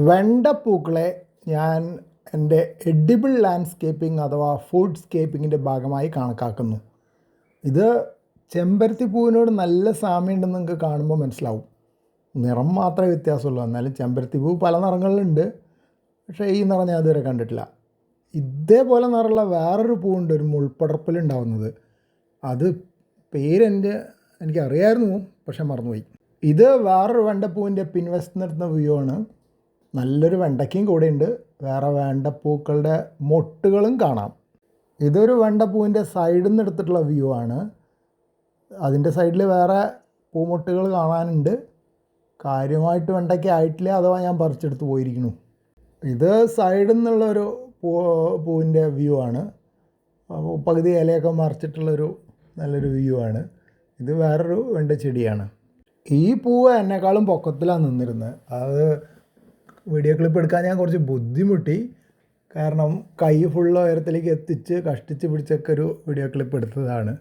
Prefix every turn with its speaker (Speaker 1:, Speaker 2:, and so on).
Speaker 1: വെണ്ടപ്പൂക്കളെ ഞാൻ എന്റെ edible landscaping അഥവാ ഫുഡ് സ്കേപ്പിങ്ങിന്റെ ഭാഗമായി കണക്കാക്കുന്നു. ഇത് ചെമ്പരത്തി പൂവിനോട് നല്ല സാമ്യമുണ്ടെന്ന് നിങ്ങൾക്ക് കാണുമ്പോൾ മനസ്സിലാവും. നിറം മാത്രമേ വ്യത്യാസമുള്ളൂ. എന്നാലും ചെമ്പരത്തി പൂ പല നിറങ്ങളിലുണ്ട്. പക്ഷേ ഈ നിറം ഞാൻ ഇതുവരെ കണ്ടിട്ടില്ല. ഇതേപോലെ നിറമുള്ള വേറൊരു പൂവുണ്ട് ഒരു മുൾപ്പടർപ്പിലുണ്ടാവുന്നത് അത് പേരെന്റെ എനിക്കറിയായിരുന്നു പക്ഷെ മറന്നുപോയി. ഇത് വേറൊരു വെണ്ടപ്പൂവിന്റെ പിൻവശത്ത് നിർത്തുന്ന വ്യൂ ആണ്. നല്ലൊരു വെണ്ടയ്ക്കയും കൂടെ ഉണ്ട് വേറെ വെണ്ടപ്പൂക്കളുടെ മൊട്ടുകളും കാണാം. ഇതൊരു വെണ്ടപ്പൂവിന്റെ സൈഡിൽ നിന്ന് എടുത്തിട്ടുള്ള വ്യൂ ആണ്. അതിന്റെ സൈഡിൽ വേറെ പൂമൊട്ടുകൾ കാണാനുണ്ട്. കാര്യമായിട്ട് വെണ്ടയ്ക്ക ആയിട്ടില്ല അഥവാ ഞാൻ പറിച്ചെടുത്ത് പോയിരിക്കുന്നു. ഇത് സൈഡിൽ നിന്നുള്ളൊരു പൂ പൂവിന്റെ വ്യൂ ആണ്. പകുതി ഇലയൊക്കെ മറിച്ചിട്ടുള്ളൊരു നല്ലൊരു വ്യൂ ആണ്. ഇത് വേറൊരു വെണ്ട ചെടിയാണ്. ഈ പൂവ് എന്നെക്കാളും പൊക്കത്തിലാണ് നിന്നിരുന്നത്. അത് വീഡിയോ ക്ലിപ്പ് എടുക്കാൻ ഞാൻ കുറച്ച് ബുദ്ധിമുട്ടി. കാരണം കൈ ഫുള്ള് ഉയരത്തിലേക്ക് എത്തിച്ച് കഷ്ടിച്ച് പിടിച്ചൊക്കെ ഒരു വീഡിയോ ക്ലിപ്പ് എടുത്തതാണ്.